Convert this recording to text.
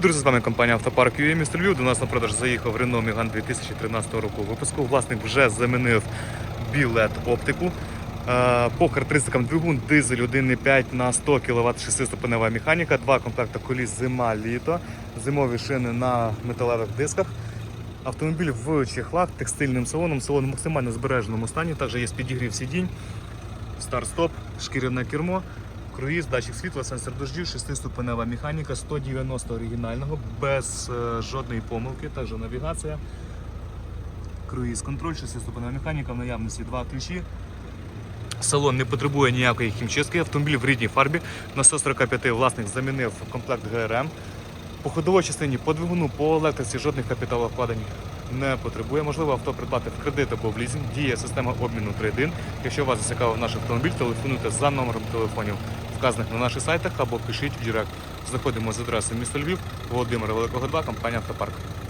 Друзі, з вами компанія Автопарк UA місто Львів. До нас на продаж заїхав Renault Megane 2013 року випуску. Власник вже замінив білет оптику. Е, По характеристикам двигун дизель 1,5 на 100 кВт 6-ступенева механіка, два комплекти коліс зима-літо, зимові шини на металевих дисках. Автомобіль в чехлах, текстильним салоном, салон в максимально збереженому стані. Також є підігрів сидінь, старт-стоп, шкіряне кермо, круїз, датчик світла, сенсор дождю, 6-ступенева механіка, 190 оригінального, без е, жодної помилки, також навігація. Круїз контроль, 6-ступенева механіка, в наявності два ключі. Салон не потребує ніякої хімчистки, автомобіль в рідній фарбі. На 145 власник замінив комплект ГРМ. По ходовій частині по двигуну, по електриці жодних капіталовкладень не потребує. Можливо, авто придбати в кредит або в лізинг. Діє система обміну трейдин. Якщо вас зацікавив наш автомобіль, телефонуйте за номером телефонів, вказаних на наших сайтах або пишіть в Директ. Заходимо з адреси міста Львів, Володимира Великого 2, компанія Автопарк.